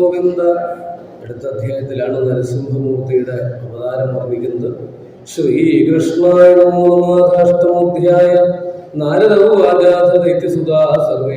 ഗോവിന്ദ അടുത്ത അധ്യായത്തിലാണ് നരസിംഹമൂർത്തിയുടെ അവതാരം വർണിക്കുന്നത്. ശ്രീകൃഷ്ണായ നമോധമോധ്യായ നാരദൗവാജാഥദൈത്യസുതാ സർവേ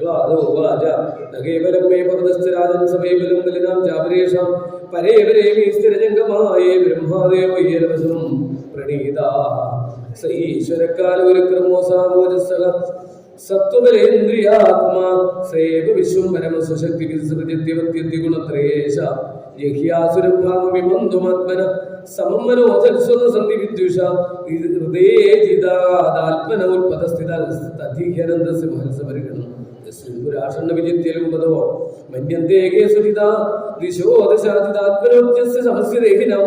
അഷ്വാദോവാച നഗേവലം മേ ഹൃദയേ പരിഗണം ശൃംഗുരാഷണ്ണവിജിത്യലുംപദോ മന്യന്തേ കേസുതിതാ ദിശോ ദശാതിതാത്മനോത്യസ്യ സമസ്യദേഹിനം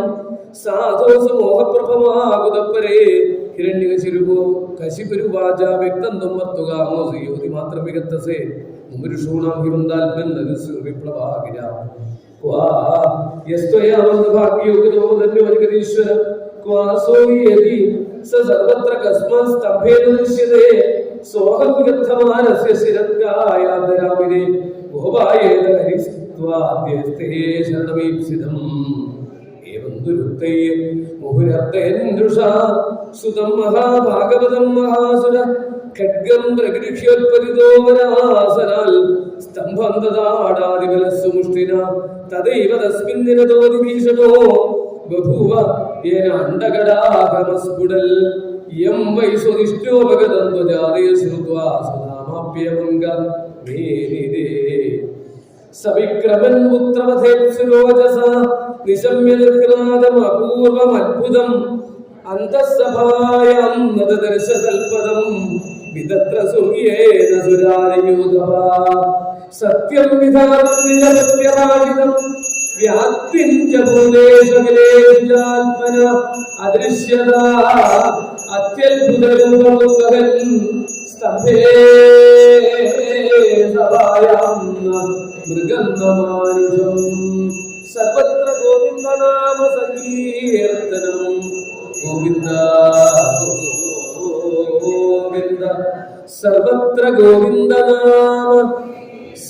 സാധോസ മോഹപ്രഭമാകുതപ്പരേ ഹിരണ്യകശിരുപോ കശിപുരുവാച വ്യക്തം തൊമ്മത്തുക അമോസയോതി മാത്രം വികത്തസേ മുരുഷൂണാം ഹിമന്താത്മന്നരുസ് വിപ്ലവാകിര ീശ്വര ക്വാസോ യതി സ സർവത്ര കസ്മാൻ സ്തംഭേന ദൃശ്യതേ. സോഹം വിഗദ്ധമാനസ്യ ശിരത്കായാദരാമിനെ ഗോപായേത ഹരിസ്ത്വാദ്യസ്തേ ശരണമീപ്സിതം ഏവം ദുരുത്തൈ മുഹുരർത്തേന്ദ്രുഷ സുതം മഹാഭാഗവതം മഹാസുര ഖഡ്ഗം പ്രഗൃഹ്യോത്പതിതോവനാസനാൽ സ്തംഭം തദാടാദിബലസ്സു മുഷ്ടിന തദൈവ ബഭൂവ യേന അണ്ടകടാഹമസ്ഫുടൽ യം വൈ സ്വദിഷ്ടോപഗതം ത്വജാതേ ശ്രുത്വാ സദാമാപ്യമംഗ മേനിരേ സവിക്രമൻ പുത്രവധേത്സുരോജസ നിശമ്യ നിർഹ്ലാദം അപൂർവം അത്ഭുതം അന്തസ്സഭായാം നദദർശതൽപദം വിദത്ര സുഖ്യേന സുരാരയൂതവ സത്യം വിധാനസത്യവാചിതം വ്യാപ്തിഞ്ച ഭൂതേശകലേശാത്മന അദൃശ്യത അത്യത്ഭുതരൂപമുഖൻ സ്തംഭേ സഭായാം മൃഗന്ധമാനുഷം സർവത്ര ഗോവിന്ദനാമ സങ്കീർത്തനം ഗോവിന്ദ ഗോവിന്ദ. സർവത്ര ഗോവിന്ദനാമ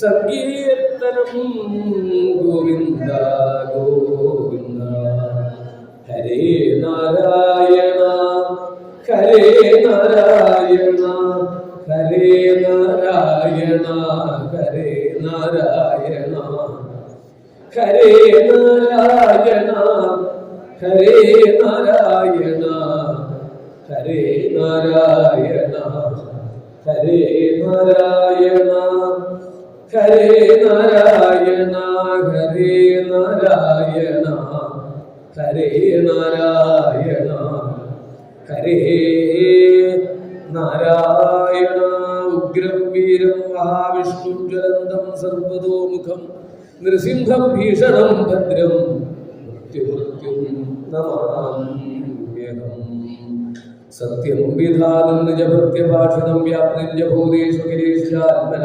സങ്കീർത്തനം ഗോവിന്ദ ഗോവിന്ദ ഹരേ നാരായണ ഹരേ നാരായണ ഹരേ നാരായണ ഹരേ നാരായണ. ഹരേ നാരായണ ഹരേ നാരായണ ഹരേ നാരായണ ഹരേ നാരായണ. ഹരേ നാരായണ ഹരേ നാരായണ ഹരേ നാരായണ ഹരേ നാരായണ ഉഗ്രം വീരം മഹാവിഷ്ണു ജ്വലന്തം സർവതോമുഖം നൃസിംഹം ഭീഷണം ഭദ്രം മൃത്യുമൃത്യും നമാമ്യഹം. സത്യം വിധാനം നിജഭൃത്യഭാഷണം വ്യാപ്തിഞ്ച ഭൂതേഷു ഗിരീശാത്മന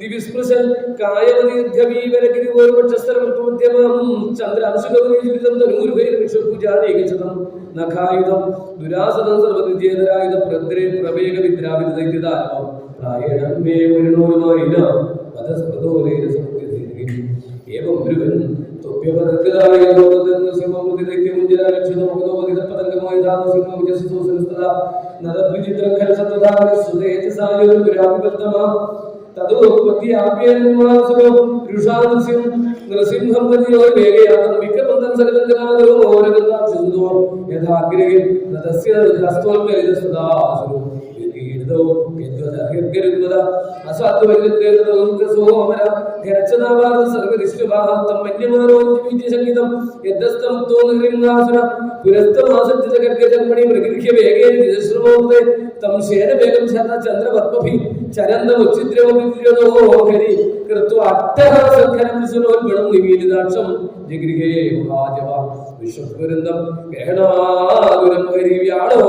ദിവിസ്പൃശൽ കായവദീർഘമീവരഗ്രിവോർവക്ഷസ്തരമത്വമധ്യമം ചന്ദ്രാംശുഗൗരീജുരിതം തനൂരുഭൈരവിക്ഷപൂജാനേകശതം നഖായുധം ദുരാസതം സർവനിധ്യേതരായുധ പ്രദ്രേ പ്രവേഗ വിദ്രാവിത ദൈത്യതാരവം പ്രായേണം മേ മുരണോരുമായില്ല അതസ്മൃതോരേന സമുദ്രതീരി ഏവം മുരുകൻ തൊപ്യപദത്തിലായ ലോകതെന്ന് സിംഹമൃതി ദൈത്യമുഞ്ചരാലക്ഷിതമുഖതോപതിതപതംഗമായ ദാനസിംഹമുജസ്തോ സംസ്ഥത നരദ്വിചിത്രഖലസത്തധാന സുതേജസായ ഒരു വിരാവിബദ്ധമാ ഖലസതദാന മധ്യ തദോപത്യാപ്യന്മാസുഖം രുഷാനസ്യം നൃസിംഹം നദിയോ വേഗയാതം വിക്രമന്തം സകലങ്കനാദരോ ഓരഗന്ധാക്ഷുതോ യഥാഗ്രഹം നദസ്യ ഹസ്തോൽപരിതസ്തദാസുരോ ീർതോ വിശ്വപുരന്തം ഗ്രഹണാതുരം ഹരി വ്യാളോ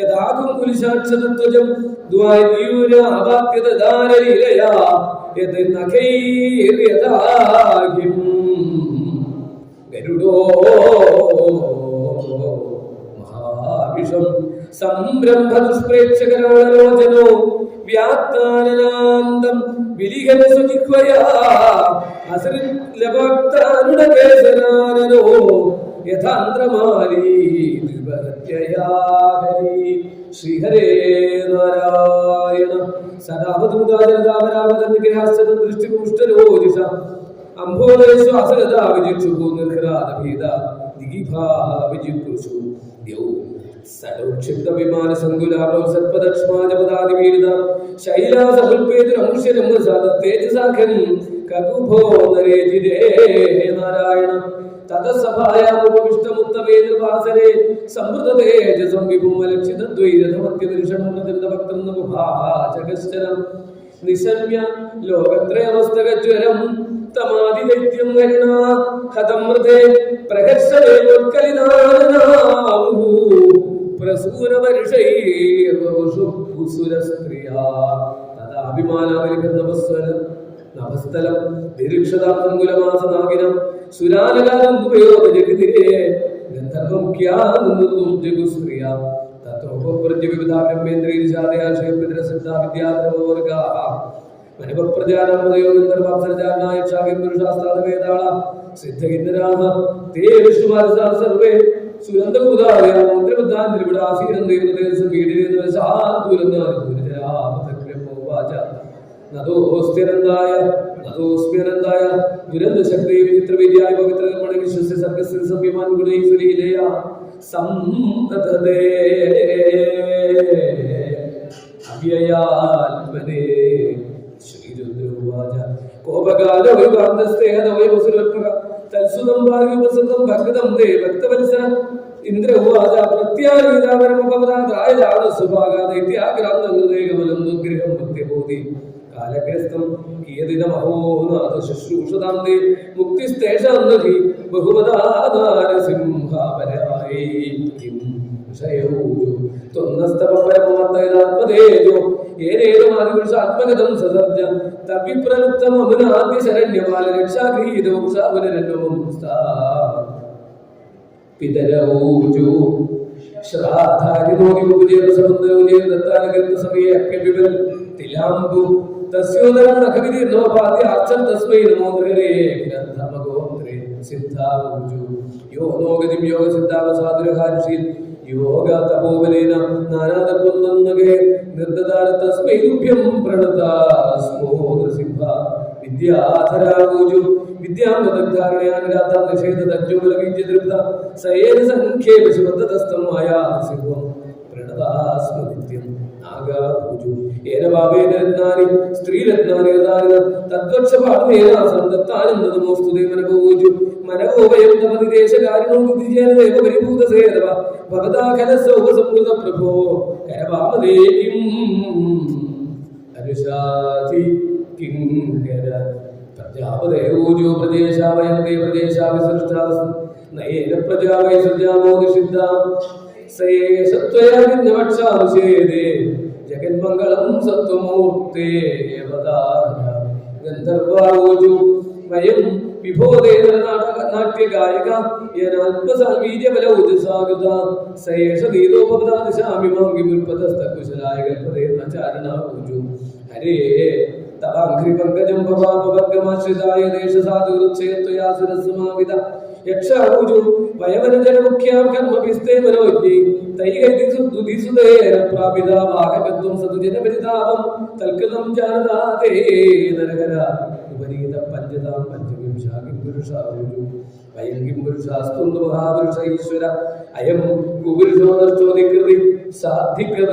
യഥാകും കുലിശാക്ഷതത്വജം. ദ്വാര്യൂരാവാക്യതാരലീലയാ യത് നഖൈര്യതാഹിം ഗരുഡോ മഹാവിഷം. സംരംഭ ദുഷ്പ്രേക്ഷകരാലോചനോ വ്യാത്താനനാന്തം വിലിഹന സുജിഹ്വയാ അസൃലഭക്താനുട കേസനാനനോ യഥാന്ത്രമാലി ഹരി ശ്രീഹരേ നാരായണ. സദാവധൂതാചരതാവരാവതഗ്രഹാശ്ചത ദൃഷ്ടിപുഷ്ടരോജിഷ അംഭോദയശ്വാസരതാ വിജിക്ഷു നിർഹരാദഭേദ ദിഗിഭാ വിജിപുരുഷു ദ്യൗ സലോക്ഷിപ്ത വിമാന സങ്കുലാഭം സർപ്പദക്ഷ്മാജപദാദിവീരിത ശൈലാസഫുൽപേതുരമുഷ്യരം തേജസാഖൻ കകുഭോ നരേജിരേ നാരായണ തതസഭായാമുപവിഷ്ടമുത്തമേ നിർവാസരേ സമൃദ്ധതേജസം വിപുമലക്ഷിതദ്വൈരഥമത്യപുരുഷണമൃതഭക്തം നിശമ്യ ലോകത്രയമസ്തകജ്വരം തമാതിദൈത്യം ഹരിണ ഹതമൃതേ പ്രകർഷവേൽക്കലിനാനാമു പ്രസൂരവർഷൈർവസുരസ്ത്രിയാ തദാഭിമാനാവലികർണവസ്വര നഭസ്ഥലം നിരീക്ഷതാകുലമാസനാകിനം സുരാനകാലം ഉപയോഗജഗതിരേ. ഗന്ധർവമുഖ്യാകും ജഗുസ്ത്രിയ തത്രോപപ്രജ്ഞവിവിധ ബ്രഹ്മേന്ദ്രീരിശാദയാശയപിതരസിദ്ധ വിദ്യാധരവർഗാ മനഃപ്രജാനമതയോ ഗന്ധർവാപ്സരജാനായ ക്ഷാഗം പുരുഷാസ്താദവേദാള സിദ്ധഗിന്ദരാഹ തേ വിഷ്ണുമാരസാ സർവേ. സുരന്തകുതായ നദോസ്ഥിരന്തായ നദോസ്മ്യനന്തായ ദുരന്ത ശക്തി വിചിത്ര വിദ്യായ പവിത്ര കർമ്മണ വിശ്വസ്യ സർഗസ്യ സംയമാൻ ഗുണൈ സുലീലയ സന്തതേ. അവ്യയാത്മനേ ശ്രീരുദ്രവാച. കോപകാല വൈകാന്തസ്തേഹതവയവസുരൽപക തത്സുതം ഭാഗ്യവസതം ഭക്തം തേ ഭക്തവത്സര. ഇന്ദ്ര ഉവാച പ്രത്യാരീതാപരമപദായ ജാത സുഭാഗാദൈത്യാഗ്രാന്ത ഹൃദയകമലം ദുർഗ്രഹം ഭക്തിബോധി. കാലഗ്രസ്തം കിയതിതമഹോ നാഥ ശുശ്രൂഷതാം തേ മുക്തിസ്തേഷാം നഹി ബഹുമതാധാര സിംഹാപരായി കിം വിഷയൗജു ത്വന്നസ്തപരമമത്തൈതാത്മതേജോ ഏനേതുമാദിപുരുഷാത്മഗതം സസർജ. തവിപ്രലുപ്തം അമുനാദ്യ ശരണ്യമാല രക്ഷാഗൃഹീതവും സാവനരന്വമം പിതരൗജു. ശ്രാദ്ധാരിതോകിപുജേതസമുദ്രോജേതത്താനകൃതസമയെ അപ്യപിബൽ തിലാംബു തസ്യോദരം നഖവിധിർനോപാദ്യ അർച്ചം തസ്മൈ നമോ ഗൃഹേ ഗ്രന്ഥമഗോത്രേ സിദ്ധാഊജു യോ നോഗതിം യോഗ സിദ്ധാവസാദുരഹാരുഷീൽ യോഗ തപോബലേന നാനാതത്വന്നകേ നിർദ്ദതാര തസ്മൈ തുഭ്യം പ്രണതാസ്മോ നൃസിംഹ വിദ്യാധരാകൂജു വിദ്യാമൃതധാരണയാനുരാധാം നിഷേധതജ്ജോല വിദ്യതൃപ്ത സയേന സംഖ്യേപ ശുദ്ധതസ്ഥം മായാ സിംഹം പ്രണതാസ്മ നിത്യം നാഗാപൂജു ഏന ഭാവേന രത്നാനി സ്ത്രീരത്നാനി രഥാനി തദ്വക്ഷപാഠേന സന്തത്താനന്ദനമോസ്തുതേ മനഭൂജു മനോഭയം തമതി ദേശകാരിണോ ബുദ്ധിജേന ദേവ പരിഭൂത സേതവ ഭവതാഖല പ്രഭോ. കരവാമദേവിം അനുശാധി കിങ്കര. പ്രജാപതയോജോ പ്രദേശാവയന്തേ പ്രദേശാവിസൃഷ്ടാസ്. നയേന പ്രജാ വൈ സൃജാമോ നിഷിദ്ധ. സയേഷത്വയാ നിന്നവക്ഷാനുശേദേ ജഗന്മംഗളം സത്വമൂർത്തേ ഗന്ധർവാജു വയം വിഭോദേതര നാട്യഗായിക. ീര്യബലൗജസാകൃത സയേഷ നീതോപദാദിശാമിമാംഗിമുൽപദസ്തകുശലായ കൽപ്പതേ ചാരണാജു ഹരേ തവാംഘ്രിപങ്കജം ഭവാപവർഗമാശ്രിതായ ദേശസാധുരുച്ഛേത്വയാസുരസമാവിത യക്ഷാഊജു വയവനജനമുഖ്യാർക്കന്മഭിസ്തേവനോജ്ഞി തൈകൈതിസു ദുതിസുതേന പ്രാപിതാവാഹകത്വം സതുജനപരിതാപം തൽക്കൃതം ജാനതാതേ നരകര. ഉപരീത പഞ്ചതാം പഞ്ചവിംശാകിം പുരുഷാഊജു അയം കിം പുരുഷാസ്തു മഹാപുരുഷ ഈശ്വര അയം കുപുരുഷോ നഷ്ടോ നികൃതി സാധികൃത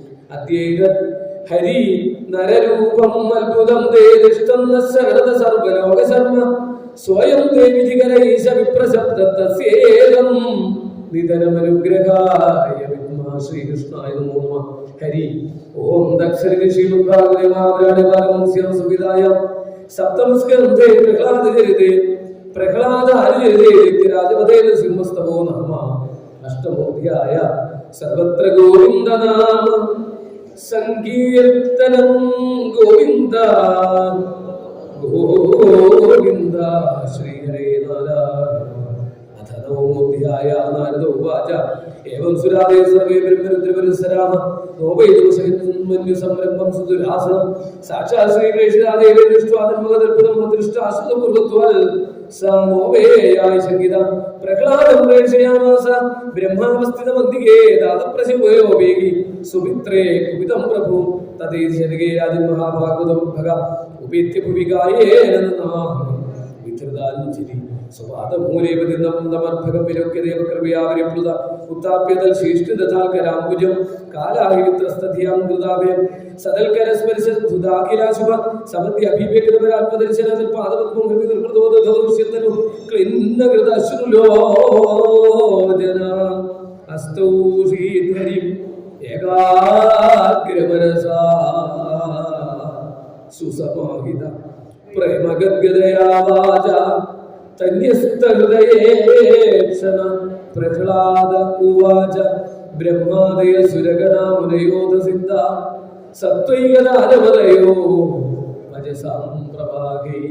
അദ്വൈതർ ഹരി നരരൂപം അത്ഭുതം തേതിഷ്ടന്ന ശരദ സർവലോക ശർമ്മ സ്വയം ശ്രീകൃഷ്ണായ ഓം പ്രഹ്ലാദ സർവത്ര ഗോവിന്ദനാമ. സങ്കീർത്തനം ഗോവിന്ദ. ഗോവിന്ദ ശ്രീഹരേ നാരായണ. അഥ നവമോധ്യായ നാരദ ഉവാച ഏവം സുരാദേ സർവേ ബ്രഹ്മരുദ്രപരിസരാമ നോപൈതുമന്യു സംരംഭം സുദുരാസനം. സാക്ഷാത് ശ്രീകൃഷ്ണാദേവേ ദൃഷ്ട്വാ ധർമ്മകദർപ്പണം ദൃഷ്ടാസുതപൂർവത്വാൽ സാമോവേയായ സംഗീത പ്രഹ്ലാദം പ്രേക്ഷയാമാസ. ബ്രഹ്മാവസ്ഥിതമന്തികേ ദാതപ്രശോപേകി സുമിത്രേ കുപിതം പ്രഭു. തദ്ദേശ ജനകേ രാജൻ മഹാഭാഗവതോദ്ഭക ഉപേത്യ ഭുവികായേന വിധൃതാഞ്ജലി സുവാദമൂലേപതിന്ദമർഭകം വിലോക്യ ദേവകൃപയാവരിപ്ലുത ഉത്താപ്യതൽ ശേഷ്ടി ദതാൽകരാംബുജം കാലാഹിവിത്രസ്തധിയാം കൃതാഭയം സദൽകരസ്പരിശ ധുതാഖിലാശുഭ സമധ്യ അഭിവേകൃതപരാത്മദർശനത്തിൽ പാദപത്മം ഹൃതി നിർമ്മൃതോദൃശ്യത്തനു ക്ലിന്ന കൃതശ്രുലോചന അസ്തൗ ശ്രീധരിം ഏകാഗ്രമനസാ സുസമാഹിത പ്രേമഗദ്ഗതയാ വാച തന്യസ്തഹൃദയേക്ഷണ പ്രഹ്ലാദ ഉവാച ബ്രഹ്മാദയ സുരഗണാ മുനയോധ സിദ്ധ സത്വൈകതാരവലയോ മജസാംപ്രഭാഗൈ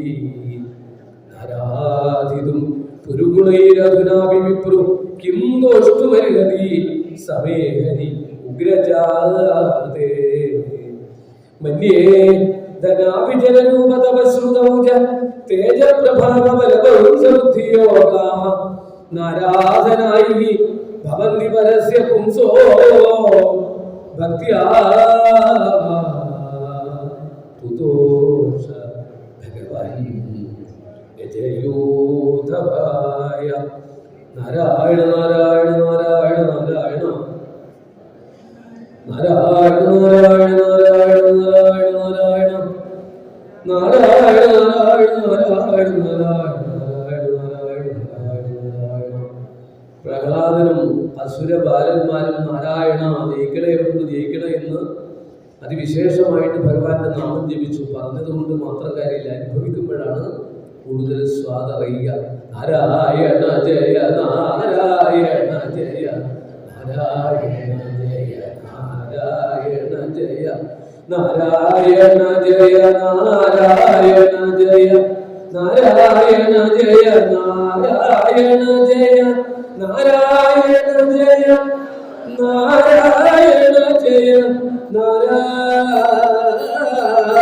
നരാധിതും പുരുഗുണൈരധുനാഭിപ്രു കിം ദോഷ്ടുമർഹതി സമേഹരി ഉഗ്രജാതേ. മന്യേ ധനാഭിജനരൂപതപശ്രുതൗജ തേജപ്രഭാവലഭവും സമൃദ്ധിയോഗാമ നാരാധനായി ഭവന്തി പരസ്യ പുംസോ ഭക്തിയാ തുതോഷ ഭഗവാൻ യജയോധവായ നാരായണ നാരായണ നാരായണ നാരായണ. നാരായണ നാരായണ നാരായണ. പ്രഹ്ലാദനും അസുര ബാലന്മാരും നാരായണ ജയിക്കണേ എന്ന് ജയിക്കണ എന്ന് അതിവിശേഷമായിട്ട് ഭഗവാന്റെ നാമം ജപിച്ചു. പറഞ്ഞതുകൊണ്ട് മാത്രം കാര്യമില്ല. അനുഭവിക്കുമ്പോഴാണ് കൂടുതൽ സ്വാദറിയുക. നാരായണ ജയ നാരായണ ജയ നാരായണ ജയ നാരായണ ജയ. നാരായണ ജയ നാരായണ ജയ നാരായണ ജയ നാരായണ ജയ നാരായണ ജയ നാരായണ ജയ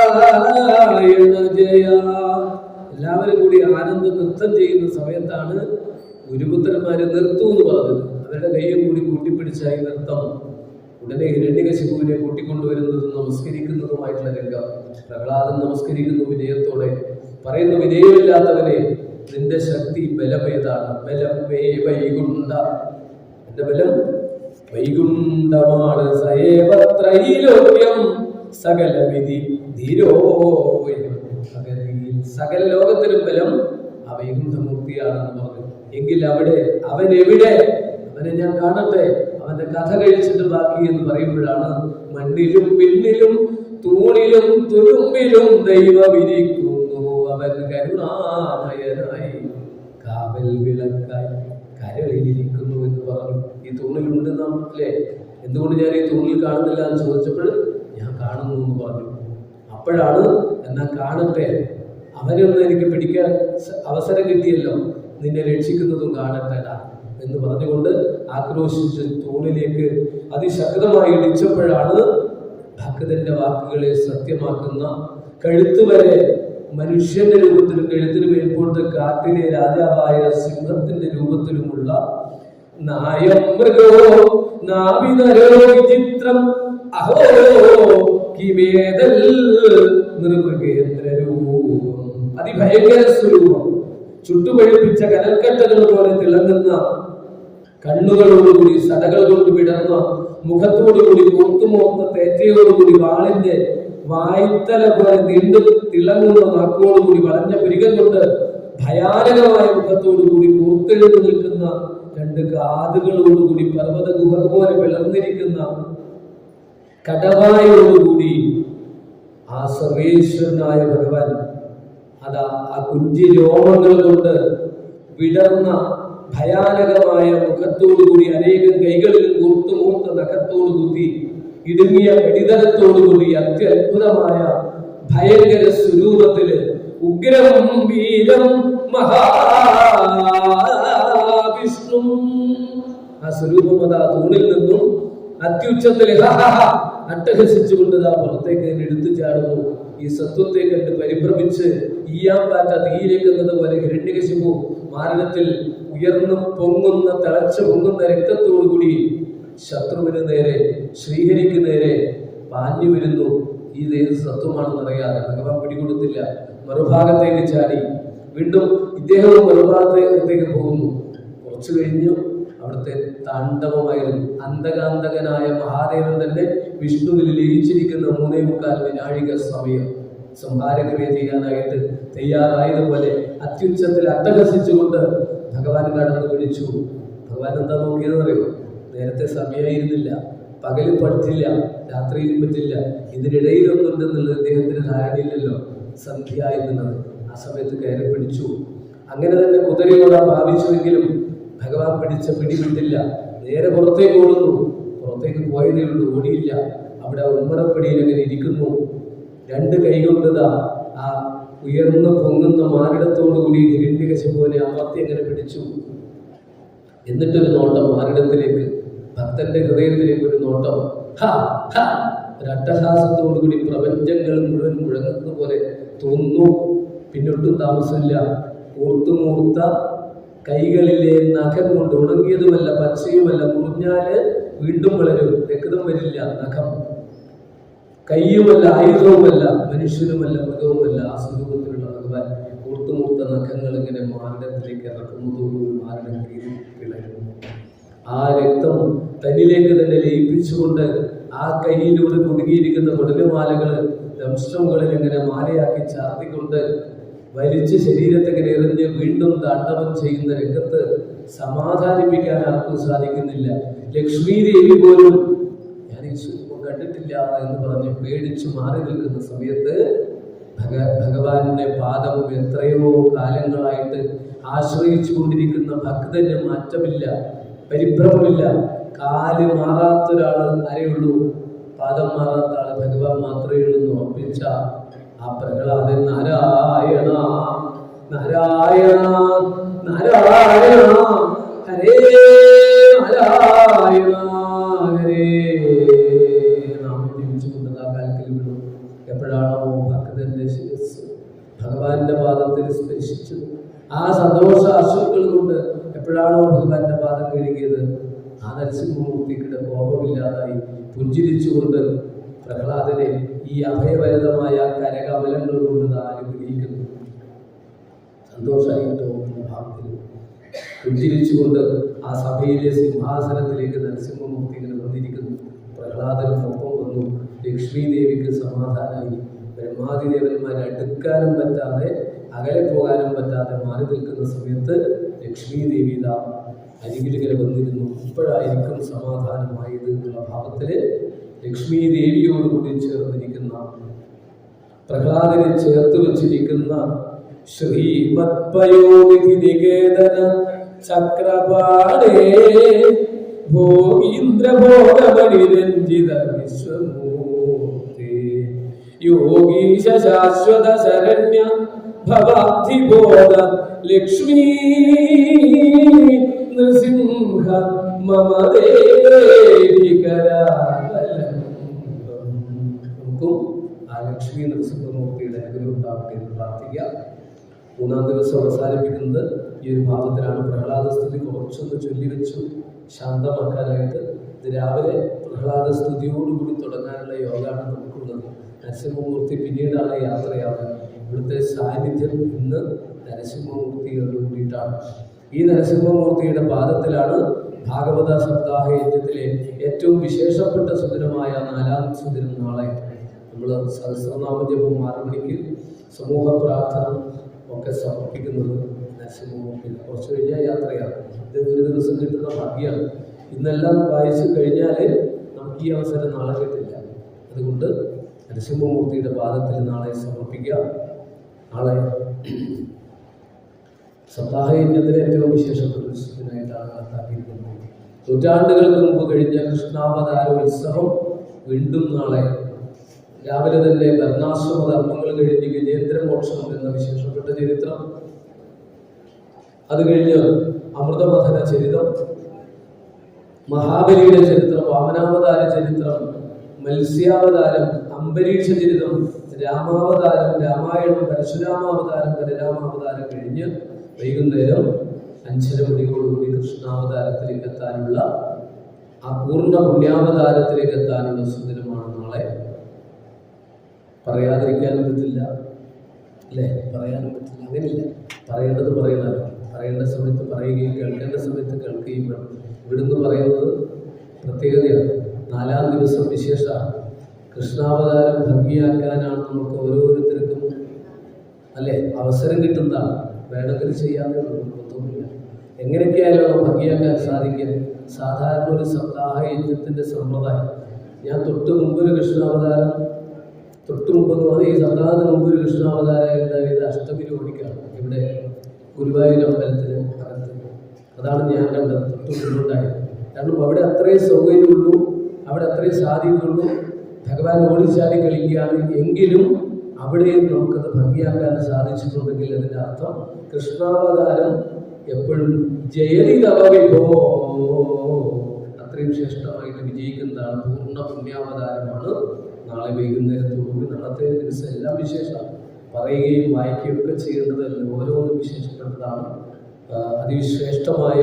നാരായണ ജയ. എല്ലാവരും കൂടി ആനന്ദ നൃത്തം ചെയ്യുന്ന സമയത്താണ് ഗുരുപുത്രന്മാരെ നിർത്തൂ എന്ന് പറഞ്ഞത്. അവരുടെ കയ്യും കൂടി കൂട്ടിപ്പിടിച്ചായി നൃത്തം. ഉടനെ ഹിരണ്യകശിപുവിനെ കൂട്ടിക്കൊണ്ടുവരുന്നതും നമസ്കരിക്കുന്നതുമായിട്ടുള്ള രംഗം. പ്രഹ്ലാദൻ നമസ്കരിക്കുന്നു വിനയത്തോടെ. പറയുന്നു വിനയമില്ലാത്തവനെ നിന്റെ ശക്തി ബലമേതാണ് ബലം വൈകുണ്ട എന്റെ ബലം വൈകുണ്ഠമാണ്. സയേവ ത്രൈലോക്യം സകല ലോകത്തിലും ബലം ആ വൈകുണ്ഠമൂർത്തിയാണെന്ന് പറഞ്ഞു. എങ്കിൽ അവിടെ അവൻ എവിടെ അവനെ ഞാൻ കാണട്ടെ. അവന്റെ കഥ കഴിച്ചിട്ട് ബാക്കി എന്ന് പറയുമ്പോഴാണ് മണ്ണിലും പിന്നിലും തൂണിലും തുരുമ്പിലും ദൈവമിരിക്കുന്നു അവൻ കരുണാമയനായി കാവൽ വിളക്കായി കരളിലിരിക്കുന്നു എന്ന് പറഞ്ഞു. ഈ തൂണിലുണ്ട് നാം അല്ലേ എന്തുകൊണ്ട് ഞാൻ ഈ തൂണിൽ കാണുന്നില്ല? എന്ന് ചോദിച്ചപ്പോൾ ഞാൻ കാണുന്നു എന്ന് പറഞ്ഞു. അപ്പോഴാണ് എന്നാ കാണട്ടെ. അവനൊന്നും എനിക്ക് പിടിക്കാൻ അവസരം കിട്ടിയല്ലോ. നിന്നെ രക്ഷിക്കുന്നതും കാണട്ടെടാ. എന്ന് പറഞ്ഞുകൊണ്ട് ആക്രോശിച്ച് തൂണിലേക്ക് അതിശക്തമായി ഇടിച്ചപ്പോഴാണ് ഭക്തന്റെ വാക്കുകളെ സത്യമാക്കുന്ന കഴുത്തുവരെ മനുഷ്യന്റെ രൂപത്തിലും കഴുത്തിന് മേൽപോട്ട് കാട്ടിലെ രാജാവായ സിംഹത്തിന്റെ രൂപത്തിലുമുള്ള നായം. മൃഗോ വിചിത്രം. അഹോ കിമേതൽ രൂപം അതിഭയങ്കര സ്വരൂപം. ചുട്ടുപഴുപ്പിച്ച കനൽക്കട്ടകൾ പോലെ തിളങ്ങുന്ന കണ്ണുകളോടുകൂടി സടകൾ കൊണ്ട് വിടർന്ന മുഖത്തോടുകൂടി മൂർത്തുമോർത്ത തേറ്റയോടുകൂടി വാളിന്റെ വായ്ത്തല പോലെ നീണ്ടു തിളങ്ങുന്ന നാക്കോടുകൂടി വളഞ്ഞ പുരികം കൊണ്ട് ഭയാനകമായ മുഖത്തോടുകൂടി കൂർത്തെഴുന്നു നിൽക്കുന്ന രണ്ട് കാതുകളോടുകൂടി പർവത ഗുഹ പോലെ വിളർന്നിരിക്കുന്ന കടവായോടുകൂടി ആ സർവേശ്വരനായ ഭഗവാൻ അതാ ആ കുഞ്ചി രോമങ്ങൾ കൊണ്ട് വിടർന്ന ഭയാനകമായ മുഖത്തോടുകൂടി അനേകം കൈകളിലും കൂർത്തു മൂത്ത നഖത്തോടു കുത്തി ഇടുങ്ങിയ കടിതലത്തോടുകൂടി അത്യത്ഭുതമായ ഭയങ്കര സ്വരൂപത്തിൽ ഉഗ്രം വീരം മഹാവിഷ്ണു. ആ സ്വരൂപം അതാ തൂണിൽ നിന്നും അത്യുച്ചത്തിൽ അട്ടഹസിച്ചുകൊണ്ട് ആ പുറത്തേക്ക് എടുത്തു ചാടുന്നു. ഈ സത്വത്തെ കണ്ട് പരിഭ്രമിച്ച് ഈയാൻ പാറ്റ തീയിലേക്കുന്നത് പോലെ ഹിരണ്യകശിപു മാരണത്തിൽ ഉയർന്നു പൊങ്ങുന്ന തിളച്ചു പൊങ്ങുന്ന രക്തത്തോടുകൂടി ശത്രുവിന് നേരെ ശ്രീഹരിക്ക് നേരെ പാഞ്ഞു വരുന്നു. ഇത് ഏത് സത്വമാണെന്ന് അറിയാതെ ഭഗവാൻ പിടികൊടുത്തില്ല. മറുഭാഗത്തേക്ക് ചാടി. വീണ്ടും ഇദ്ദേഹവും മറുഭാഗത്തേക്ക് പോകുന്നു. കുറച്ചു കഴിഞ്ഞു അവിടുത്തെ താണ്ഡവമായിരുന്നു അന്തകാന്തകനായ മഹാദേവൻ തന്നെ വിഷ്ണുവിൽ ലയിച്ചിരിക്കുന്ന മൂന്നേ മുക്കാൽ വിനാഴിക സമയം. സംഹാരക്രിയ ചെയ്യാനായിട്ട് തയ്യാറായതുപോലെ അത്യുച്ചത്തിൽ അട്ടഹസിച്ചുകൊണ്ട് ഭഗവാൻ കടന്ന് വിളിച്ചു. ഭഗവാൻ എന്താ നോക്കിയെന്ന് പറയൂ നേരത്തെ സമയമായിരുന്നില്ല പകലും പറ്റില്ല രാത്രിയിലും പറ്റില്ല. ഇതിനിടയിലൊന്നുണ്ടെന്നുള്ളത് അദ്ദേഹത്തിന് ധാരണയില്ലല്ലോ. സന്ധ്യ എന്നുള്ളത്. ആ സമയത്ത് കയറി പിടിച്ചു. അങ്ങനെ തന്നെ കുതിരയോടാ ഭാവിച്ചുവെങ്കിലും ഭഗവാൻ പിടിച്ച പിടി വിട്ടില്ല നേരെ പുറത്തേക്ക് ഓടുന്നു. പുറത്തേക്ക് പോയതേ ഉള്ളൂ ഓടിയില്ല. അവിടെ ഉമ്മറപ്പടിയിൽ അങ്ങനെ ഇരിക്കുന്നു. രണ്ട് കൈകൊണ്ടതാ ആ ഉയർന്ന പൊങ്ങുന്ന മാറിടത്തോടുകൂടി ഹിരണ്യകശിപുവിനെ അമർത്തി അങ്ങനെ പിടിച്ചു. എന്നിട്ടൊരു നോട്ടം മാറിടത്തിലേക്ക്. ഭക്തന്റെ ഹൃദയത്തിലേക്ക് ഒരു നോട്ടം. ഹ, ഹ. കൂടി അട്ടഹാസത്തോടുകൂടി പ്രപഞ്ചങ്ങൾ മുഴുവൻ മുഴങ്ങുന്നത് പോലെ തോന്നുന്നു. പിന്നൊട്ടും താമസമില്ല. കൂർത്തുമൂർത്ത കൈകളിലെ നഖം കൊണ്ട് ഉണങ്ങിയതുമല്ല പച്ചയുമല്ല മുറിഞ്ഞാൽ വീണ്ടും വളരും. രക്തം വരില്ല നഖം. കയ്യുമല്ല ആയുധവുമല്ല മനുഷ്യനുമല്ല മൃഗവുമല്ല ആ സ്വരൂപത്തിലുള്ള ഭഗവാൻ കൂർത്തുമൂർത്ത നഖങ്ങൾ ഇങ്ങനെ മാരണത്തിലേക്ക് ഇറക്കുന്നതോടുകൂടി മാരണം കീറി പിളരുന്നു. ആ രക്തം തന്നിലേക്ക് തന്നെ ലയിപ്പിച്ചുകൊണ്ട് ആ കൈയിലൂടെ കുടുങ്ങിയിരിക്കുന്ന കുടലുമാലകൾ ദംഷ്ടമുകളിൽ ഇങ്ങനെ മാലയാക്കി ചാർത്തിക്കൊണ്ട് വലിച്ച് ശരീരത്തെ എറിഞ്ഞ് വീണ്ടും താണ്ഡവം ചെയ്യുന്ന രംഗത്ത് സമാധാനിപ്പിക്കാൻ ആർക്കും സാധിക്കുന്നില്ല. ലക്ഷ്മി ദേവി പോലും ഞാൻ ഈ സ്വരൂപം കണ്ടിട്ടില്ല എന്ന് പറഞ്ഞ് പേടിച്ചു മാറി നിൽക്കുന്ന സമയത്ത് ഭഗ ഭഗവാന്റെ പാദം എത്രയോ കാലങ്ങളായിട്ട് ആശ്രയിച്ചു കൊണ്ടിരിക്കുന്ന ഭക്തന് മാറ്റമില്ല പരിഭ്രമമില്ല. കാൽ മാറാത്തൊരാൾ ആരെയുള്ളൂ പാദം മാറാത്ത ആൾ ഭഗവാൻ മാത്രമേ ഉള്ളൂ എന്ന് ആ പ്രഹ്ലാദൻ നാരായണ നാരായണ നാരായണ ഹരേ ഹരേ നാം ആ എപ്പോഴാണോ പാദത്തിൽ ആ സന്തോഷ അശ്രുക്കൾ കൊണ്ട് എപ്പോഴാണോ ഭഗവാന്റെ പാദം കഴുകിയത് ആ നരസിംഹമൂർത്തിക്കിടെ കോപമില്ലാതായി പുഞ്ചിരിച്ചുകൊണ്ട് പ്രഹ്ലാദനെ ഈ അഭയവരതമായ കരകമലങ്ങൾ കൊണ്ട് അനുഗ്രഹിക്കുന്നു സന്തോഷമായിട്ടോ ഭാവത്തിൽ പുഞ്ചിരിച്ചുകൊണ്ട് ആ സഭയിലെ സിംഹാസനത്തിലേക്ക് നരസിംഹമൂർത്തി ഇങ്ങനെ വന്നിരിക്കുന്നു. പ്രഹ്ലാദനും വന്നു. ലക്ഷ്മീദേവിക്ക് സമാധാനമായി ബ്രഹ്മാതിദേവന്മാരെ അടുക്കാനും പറ്റാതെ അകലെ പോകാനും പറ്റാതെ മാറി നിൽക്കുന്ന സമയത്ത് ലക്ഷ്മി ദേവി ഇതാ അരികിലിങ്ങനെ വന്നിരുന്നു. ഇപ്പോഴായിരിക്കും സമാധാനമായത് എന്നുള്ള ഭാവത്തിൽ ലക്ഷ്മി ദേവിയോടുകൂടി ചേർന്നിരിക്കുന്ന പ്രഹ്ലാദനെ ചേർത്ത് വെച്ചിരിക്കുന്ന ശ്രീമത്പയോനിധി നികേതന ചക്രപാടേ ഭോഗീന്ദ്രഭോഗമണിരഞ്ജിത വിശ്വമൂർത്തി യോഗീശ ശാശ്വത ശരണ്യ ഭവാധിബോധ ലക്ഷ്മീ നൃസിംഹ മമ ദേവി കരാവലംബം നമുക്കും ആ ലക്ഷ്മി നൃസിംഹമൂർത്തിയുടെ അനുഗ്രഹം ഉണ്ടാവട്ടെ എന്ന് പ്രാർത്ഥിക്കാം. മൂന്നാം ദിവസം അവസാനിപ്പിക്കുന്നത് ഈ ഒരു ഭാവത്തിലാണ് പ്രഹ്ലാദ സ്തുതി കുറച്ചൊന്ന് ചൊല്ലിവെച്ചു ശാന്തമാക്കാനായിട്ട് ഇത് രാവിലെ പ്രഹ്ലാദ സ്തുതിയോടുകൂടി തുടങ്ങാനുള്ള യോഗമാണ് നമുക്കുള്ളത്. നരസിംഹമൂർത്തി പിന്നീടാണ് യാത്രയാണ് ഇവിടുത്തെ സാന്നിധ്യം ഇന്ന് നരസിംഹമൂർത്തിയോട് കൂടിയിട്ടാണ് ഈ നരസിംഹമൂർത്തിയുടെ പാദത്തിലാണ് ഭാഗവത സപ്താഹ യജ്ഞത്തിലെ ഏറ്റവും വിശേഷപ്പെട്ട സുദിനമായ നാലാം സുദിനം നാളെ. നമ്മൾ സഹസ്രനാമ ജപം ആറ് സമൂഹ പ്രാർത്ഥന ഒക്കെ സമർപ്പിക്കുന്നത് നരസിംഹമൂർത്തി കുറച്ച് വലിയ യാത്രയാണ്. ഇത് ഒരു ദിവസം കിട്ടുന്ന ഭാഗ്യമാണ്. ഇന്നെല്ലാം വായിച്ചു കഴിഞ്ഞാൽ നമുക്ക് ഈ അവസരം നാളെ കിട്ടില്ല. അതുകൊണ്ട് നരസിംഹമൂർത്തിയുടെ പാദത്തിൽ നാളെ സമർപ്പിക്കുക. നാളെ സപ്താഹയജ്ഞത്തിലെ ഏറ്റവും വിശേഷപ്പെട്ട ഒരു സുദിനായിട്ടാണ് കണക്കാക്കിയിരിക്കുന്നത് നൂറ്റാണ്ടുകൾക്ക് മുമ്പ് കഴിഞ്ഞ കൃഷ്ണാവതാര ഉത്സവം വീണ്ടും നാളെ രാവിലെ തന്നെ ഭരണാശ്രമ ധർമ്മങ്ങൾ കഴിഞ്ഞ് ഗജേന്ദ്രമോക്ഷം എന്ന വിശേഷപ്പെട്ട ചരിത്രം. അത് കഴിഞ്ഞ് അമൃതമഥന ചരിത്രം മഹാബലിയുടെ ചരിത്രം വാമനാവതാര ചരിത്രം മത്സ്യാവതാരം അംബരീക്ഷ ചരിതം രാമാവതാരം രാമായണം പരശുരാമാവതാരം പരരാമാവതാരം കഴിഞ്ഞ് വൈകുന്നേരം അഞ്ചര മണിയോടുകൂടി കൃഷ്ണാവതാരത്തിലേക്ക് എത്താനുള്ള ആ പൂർണ പുണ്യാവതാരത്തിലേക്ക് എത്താനുള്ള സുന്ദരമാണ് നാളെ. പറയാതിരിക്കാനും പറ്റില്ല. അല്ലേ? പറയാനും പറ്റില്ല. അങ്ങനെയില്ല. പറയേണ്ടത് പറയുന്നതാണ്. പറയേണ്ട സമയത്ത് പറയുകയും കേൾക്കേണ്ട സമയത്ത് കേൾക്കുകയും വേണം. ഇവിടുന്ന് പറയുന്നത് പ്രത്യേകതയാണ്. നാലാം ദിവസം വിശേഷമാണ്. കൃഷ്ണാവതാരം ഭംഗിയാക്കാനാണ് നമുക്ക് ഓരോരുത്തർക്കും അല്ലേ? അവസരം കിട്ടുന്നതാണ്. വേണമെങ്കിൽ ചെയ്യാമെന്ന് ഒന്നുമില്ല. എങ്ങനെയൊക്കെയായാലും ഭംഗിയാക്കാൻ സാധിക്കും. സാധാരണ ഒരു സപ്താഹ യജ്ഞത്തിന്റെ സമ്പ്രദായം. ഞാൻ തൊട്ട് മുമ്പൊരു കൃഷ്ണാവതാരം തൊട്ട് മുമ്പ് എന്ന് പറഞ്ഞാൽ ഈ സപ്താഹത്തിന് മുമ്പ് ഒരു കൃഷ്ണാവതാരം ഉണ്ടായത് അഷ്ടമി രോഹിക്കാണ് ഇവിടെ ഗുരുവായൂർ അമ്പലത്തിന് അതാണ് ഞാൻ കണ്ടത്. തൊട്ടുണ്ടായത് കാരണം അവിടെ അത്രയും സൗകര്യമുള്ളൂ അവിടെ അത്രയും സാധ്യതയുള്ളൂ. ഭഗവാൻ ഓടിച്ചാലും കളിക്കുകയാണ്. എങ്കിലും അവിടെയും നമുക്കത് ഭംഗിയാക്കാൻ സാധിച്ചിട്ടുണ്ടെങ്കിൽ അതിന്റെ അർത്ഥം കൃഷ്ണാവതാരം എപ്പോഴും ജയലിതവ വിഭോ അത്രയും ശ്രേഷ്ഠമായിട്ട് വിജയിക്കുന്നതാണ് പൂർണ പുണ്യാവതാരമാണ് നാളെ വൈകുന്നേരത്തോടുകൂടി നാളത്തെ ദിവസം എല്ലാം വിശേഷമാണ് പറയുകയും വായിക്കുകയും ഒക്കെ ഓരോന്നും വിശേഷപ്പെട്ടതാണ്. അതിവിശ്രേഷ്ഠമായ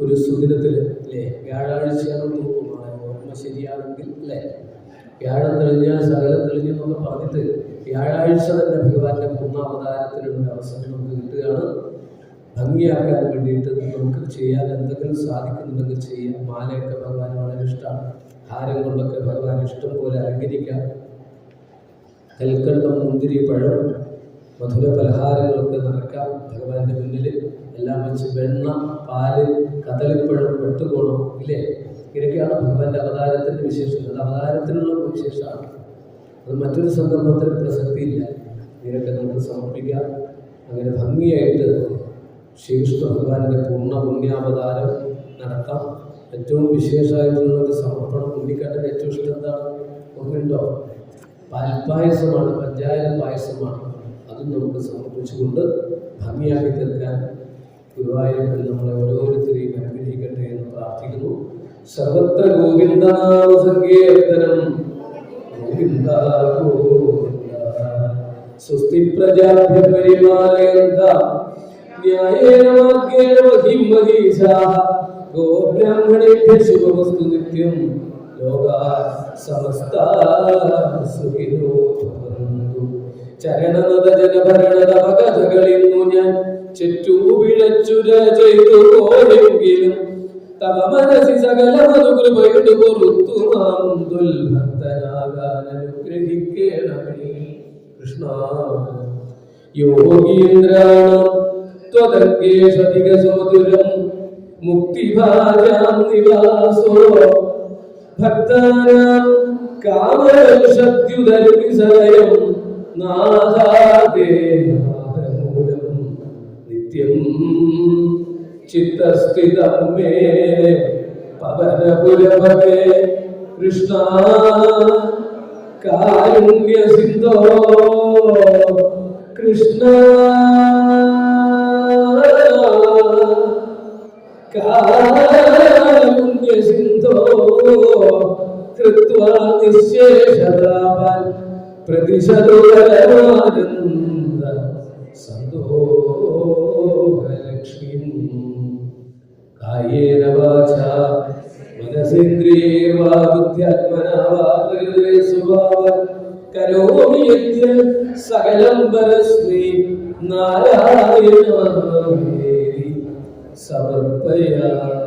ഒരു സുദിനത്തിൽ അല്ലേ? വ്യാഴാഴ്ചയാണെന്ന് തോന്നുന്നു ഓർമ്മ ശരിയാണെങ്കിൽ അല്ലേ? വ്യാഴം തെളിഞ്ഞാൽ സകലം തെളിഞ്ഞു എന്നൊക്കെ പറഞ്ഞിട്ട് വ്യാഴാഴ്ച തന്നെ ഭഗവാന്റെ പൂർണാവതാരത്തിനുള്ള അവസരം നമുക്ക് കിട്ടുകയാണ്. ഭംഗിയാക്കാൻ വേണ്ടിയിട്ട് നമുക്ക് ചെയ്യാൻ എന്തെങ്കിലും സാധിക്കുന്നുണ്ടെങ്കിൽ ചെയ്യാം. മാലയൊക്കെ ഭഗവാൻ വളരെ ഇഷ്ടമാണ്. ഹാരം കൊണ്ടൊക്കെ ഭഗവാൻ ഇഷ്ടം പോലെ അലങ്കരിക്കാം. കൽക്കണ്ടം മുന്തിരി പഴം മധുര പലഹാരങ്ങളൊക്കെ നിറക്കാം ഭഗവാന്റെ മുന്നിൽ. എല്ലാം വെച്ച് വെണ്ണ പാൽ കദളിപ്പഴം വെട്ടുകോണം ഇല്ലേ? ഇതൊക്കെയാണ് ഭഗവാന്റെ അവതാരത്തിന്റെ വിശേഷം അത് അവതാരത്തിനുള്ള വിശേഷമാണ്. അത് മറ്റൊരു സന്ദർഭത്തിൽ പ്രസക്തിയില്ല. ഇതിനൊക്കെ നമുക്ക് സമർപ്പിക്കാം. അങ്ങനെ ഭംഗിയായിട്ട് ശ്രീകൃഷ്ണ ഭഗവാന്റെ പൂർണ പുണ്യാവതാരം നടത്താം. ഏറ്റവും വിശേഷമായിട്ടുള്ള ഒരു സമർപ്പണം. ഉണ്ണിക്കാട്ടിന് ഏറ്റവും ഇഷ്ടം എന്താണ്? ഓർമ്മയുണ്ടോ പാൽപ്പായസമാണ് പഞ്ചായത്ത് പായസമാണ്. അതും നമുക്ക് സമർപ്പിച്ചുകൊണ്ട് ഭംഗിയാക്കി തീർക്കാൻ ഗുരുവായൂരിൽ നമ്മളെ ഓരോരുത്തരെയും അനുഗ്രഹിക്കട്ടെ എന്ന് പ്രാർത്ഥിക്കുന്നു. സർവത്ര ഗോവിന്ദനാമ സങ്കീർത്തനം ഗോവിന്ദ സ്വസ്തി പ്രജാഭ്യ പരിപാലയന്ത. ന്യായേന മാർഗേണ മഹിം ഗോബ്രാഹ്മണേഭ്യ ശുഭവസ്തു നിത്യം ലോകാ സമസ്താ സുഖിനോ ചരണനത ജനഭരണത കഥകളിന്നു ഞാൻ ചെറ്റൂ പിഴച്ചുര ചെയ്തു പോയെങ്കിലും തവ മനസ്സി സകല മധുകൃപയുടെ പുറത്തു നാം ദുൽഭക്തനാകാൻ അനുഗ്രഹിക്കണമേ കൃഷ്ണ യോഗീന്ദ്രാണ ത്വദർഗേഷധിക സോദുരം മുക്തിഭാജാം നിവാസോ. ഭക്താനാം കാമശക്തിയുതരുവിസലയം നാദാദേ നാദമൂലം നിത്യം ചിത്തസ്ഥിതം മേ പവനപുരഭവേ കൃഷ്ണ കാരുണ്യസിന്ധോ. കൃഷ്ണ സിന്ധോ കൃത്വാ നിശേഷതാവാൻ പ്രതിശതോരമാനന്ദ സന്തോഷലക്ഷ്മി കായേന വാച മനസേന്ദ്രിയേർവാ ബുദ്ധ്യാത്മനാ വാ പ്രകൃതേ സ്വഭാവ കരോമി യദ്യ സകലം പരസ്മൈ നാരായണായേതി സമർപ്പയാമി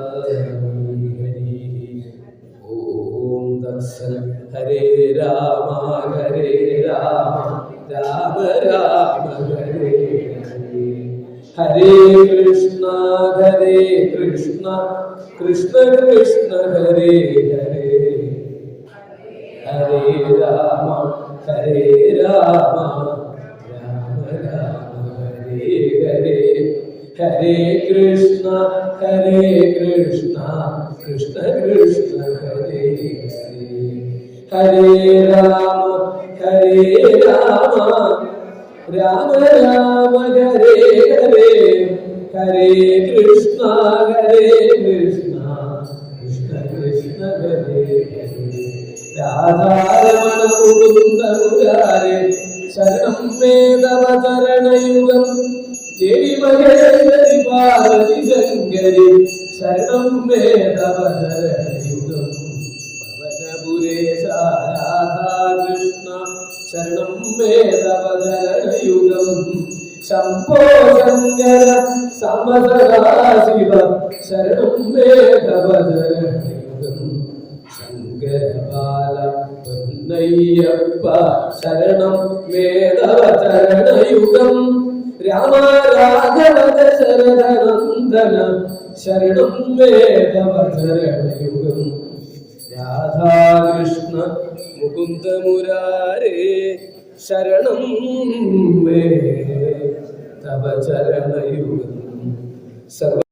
ഓം ദർശന ഹരേ രാമ ഹരേ രാമ രാമ രാമ ഹരേ ഹരേ കൃഷ്ണ ഹരേ കൃഷ്ണ കൃഷ്ണ കൃഷ്ണ ഹരേ ഹരേ ഹരേ രാമ ഹരേ രാമ. ഹരേ കൃഷ്ണ ഹരേ കൃഷ്ണ കൃഷ്ണ കൃഷ്ണ ഹരേ ഹരേ ഹരേ രാമ ഹരേ രാമ രാമ രാമ ഹരേ ഹരേ ഹരേ കൃഷ്ണ ഹരേ കൃഷ്ണ കൃഷ്ണ കൃഷ്ണ ഹരേ ഹരേ. രാധാരമണ മുരാരേ ശരണം വേദവതരണയുഗം ദേവി മഹേശ്വരി പാർവതി ശങ്കരി ശരണം വേദവതരണയുഗം പവനപുരേശ രാധാകൃഷ്ണ ശരണം വേദവതരണയുഗം ശംഭോ ശങ്കര സമസദാശിവ ശരണം വേദവതരണയുഗം ശങ്കരബാല പൊന്നയ്യപ്പ ശരണം വേദവതരണയുഗം രാമ രാഘവ ദശരഥനന്ദന ശരണം വേദവതരണയുഗം രാധാകൃഷ്ണ മുകുന്ദ മുരാരേ ശരണം മേ തവ സർവ